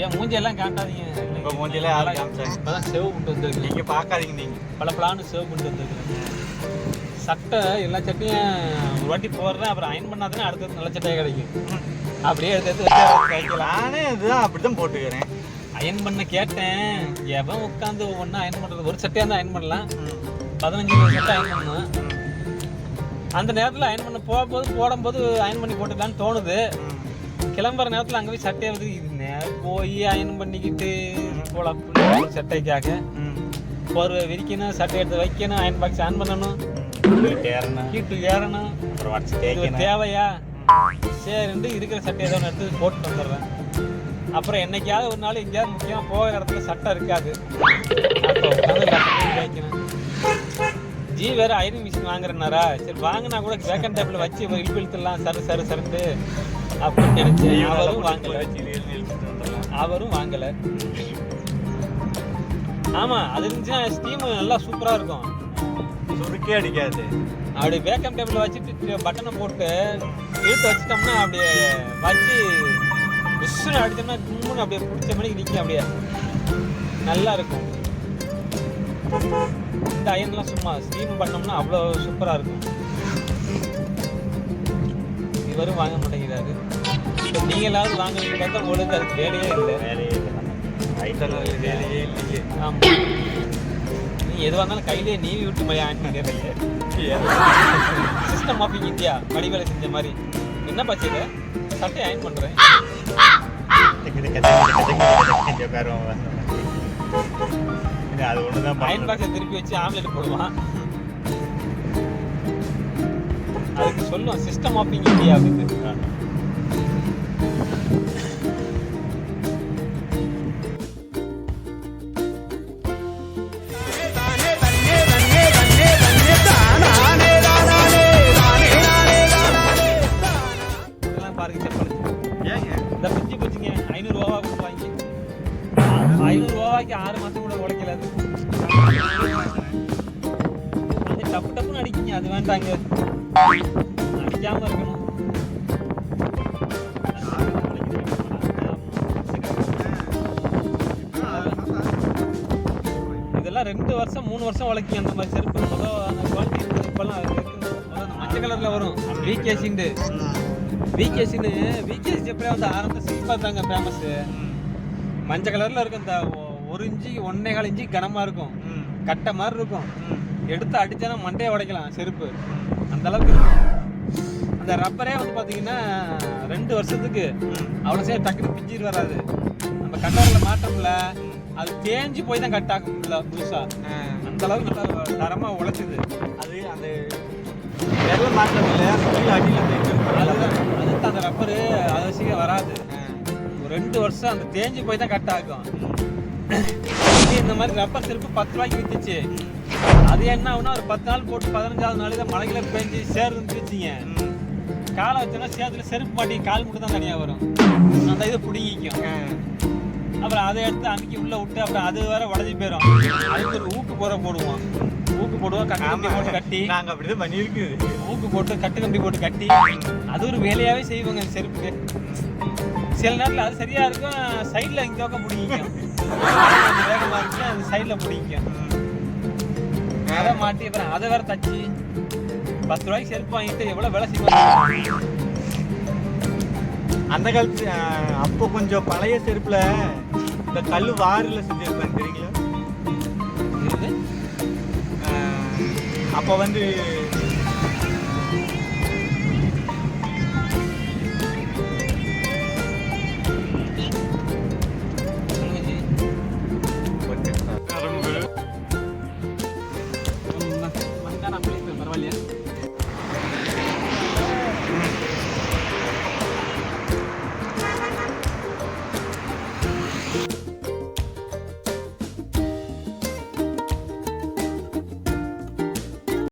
ஏன் மூஞ்சி எல்லாம் காட்டாதீங்க. உங்க மூஞ்சில யாரும் காமிச்சாங்க. இப்பதான் சேவ் பண்ணிட்டு வந்திருக்கீங்க நீங்க பார்க்காதீங்க நீங்க. பல பிளான் சேவ் பண்ணிட்டு வந்திருக்கேன் சட்டை எல்லா சட்டையும் ஒரு வாட்டி போடுறேன் அப்புறம் அயன் பண்ணாதானே அடுத்தது நல்ல சட்டையாக கிடைக்கும். அப்படியே எடுத்து எடுத்து வச்சு நானே இதுதான் அப்படிதான் போட்டுக்கிறேன். அயன் பண்ண கேட்டேன். எவன் உட்காந்து ஒவ்வொன்றா அயன் பண்ணுறது ஒரு சட்டையாக இருந்தால் அயன் பண்ணலாம். பதினஞ்சு சட்டை அயன் பண்ணணும். அந்த நேரத்தில் அயன் பண்ண போகும்போது போடும்போது அயன் பண்ணி போட்டுக்கலான்னு தோணுது. கிளம்புற நேரத்தில் அங்கே போய் சட்டையை வந்து இது போய் அயன் பண்ணிக்கிட்டு போலாம் சட்டைக்காக. ஒரு விரிக்கணும் சட்டை எடுத்து வைக்கணும் அயன் பாக்ஸ் ஆன் பண்ணணும். கீட்டு ஏறணும். தேவையா? சரின்ட்டு இருக்கிற சட்டை ஏதோ ஒன்று எடுத்து போட்டு வந்துடுறேன். அப்புறம் என்னைக்காவது ஒரு நாள் எங்கேயாவது முக்கியமாக போகிற இடத்துல சட்டை இருக்காது. ஜி வேற ஐரன் மிஷின் வாங்குறேனாரா சரி வாங்கினா கூட பேக்கன் டேபிள் வச்சு இழுப்பு இழுத்துடலாம் சரு சரு சருன்ட்டு அப்படின்னு நினைச்சேன். அவரும் வாங்கல. அவரும் வாங்கல. ஆமா அது இருந்துச்சுன்னா ஸ்டீம் நல்லா சூப்பரா இருக்கும். சுருக்கே அடிக்காது. அப்படி பேக்கம் டேபிள் வச்சுட்டு பட்டனை போட்டு இழுத்து வச்சிட்டோம்னா அப்படியே வச்சு விசுன்னு அடிச்சோம்னா கும்முன்னு அப்படியே பிடிச்ச மணிக்கு நிற்கும் அப்படியே. நல்லா இருக்கும். இந்த அயன்லாம் சும்மா ஸ்டீம் பண்ணோம்னா அவ்வளோ சூப்பராக இருக்கும். இவரும் வாங்க மாட்டேங்கிறாரு. நீங்களாவது வாங்குவீங்க பார்த்தா உங்களுக்கு அதுக்கு வேலையே இல்லை. வேலையே இல்லை ஐட்டம் வேலையே இல்லையே ஆமாம் நீ எதுவாக இருந்தாலும் கையிலேயே நீவி விட்டு மாதிரி ஆன் பண்ணிடுறீங்க சிஸ்டம் ஆஃப் இந்தியா வடிவேலை செஞ்ச மாதிரி. என்ன பச்சையில சட்டை ஆயின் பண்ணுறேன் அது ஒண்ணுதான் அயன் பாக்ஸை திருப்பி வச்சு ஆம்லெட் போடுவான். அதுக்கு சொல்லுவோம் சிஸ்டம் ஆஃப் இந்தியா அப்படின்னு. ஆறு மாதம் கூட உழைக்கல அது. அது டப்பு டப்புன்னு அடிக்குங்க அது வேண்டாங்க. அடிக்காம இருக்கணும். இதெல்லாம் ரெண்டு வருஷம் மூணு வருஷம் உழைக்கும் அந்த மாதிரி செருப்பு. முதல் அந்த குவாலிட்டி இப்போல்லாம் அந்த மஞ்சள் கலரில் வரும். விகேசிண்டு விகேசின்னு விகேசி எப்படியா வந்து ஆரம்ப சீப்பாக தாங்க ஃபேமஸ்ஸு மஞ்சள் கலரில் இருக்கும் இந்த ஒரு இன்ச்சு ஒன்னே கால் இன்ச்சு கனமாக இருக்கும். கட்டை மாதிரி இருக்கும். எடுத்து அடிச்சானா மண்டையை உடைக்கலாம் செருப்பு. அந்த அளவுக்கு இருக்கும். அந்த ரப்பரே வந்து பார்த்தீங்கன்னா ரெண்டு வருஷத்துக்கு அவ்வளோ சரி டக்குனு பிஞ்சிட்டு வராது. நம்ம கட்டரில் மாற்றோம்ல அது தேஞ்சு போய் தான் கட் ஆகும்ல புதுசா. அந்த அளவுக்கு நல்லா தரமாக உழைச்சிது. அது அந்த விரல் மாற்றம் இல்லை கீழே அடியில் அதுதான். அதுக்கு அந்த ரப்பரு அது வச்சுக்க வராது ஒரு ரெண்டு வருஷம் அந்த தேஞ்சு போய் தான் கட் ஆகும். இந்த மாதிரி ரப்பர் செருப்பு பத்து ரூபாய்க்கு வித்துச்சு. அது என்ன ஆகுனா ஒரு பத்து நாள் போட்டு பதினஞ்சாவது நாள் தான் மழையில பெஞ்சு சேர் இருந்துச்சுங்க காலை வச்சோன்னா சேத்துல செருப்பு மாட்டி கால் மட்டும் தான் தனியாக வரும். அந்த இது பிடிங்கிக்கும். அப்புறம் அதை எடுத்து அமுக்கி உள்ள விட்டு அப்புறம் அது வேற உடஞ்சி போயிடும் அதுக்கு ஒரு ஊக்கு போற போடுவோம். ஊக்கு போடுவோம் கட்டு கம்பி போட்டு கட்டி. நாங்கள் அப்படிதான் பண்ணியிருக்குது. ஊக்கு போட்டு கட்டு கம்பி போட்டு கட்டி. அது ஒரு வேலையாவே செய்வாங்க செருப்புக்கு. சில நேரத்தில் அது சரியா இருக்கும் சைடில் இங்க பக்கம் பிடிக்கும் வேகமாக இருக்கு அது சைடில் பிடிக்கும் அதை மாட்டி அப்புறம் அதை வேற தச்சு. பத்து ரூபாய்க்கு செருப்பு வாங்கிட்டு எவ்வளோ வேலை செய்வாங்க அந்த காலத்து அப்போ கொஞ்சம் பழைய செருப்புல இந்த கல் வாரில் செஞ்சிருப்பாங்க தெரியுங்களா? அப்போ வந்து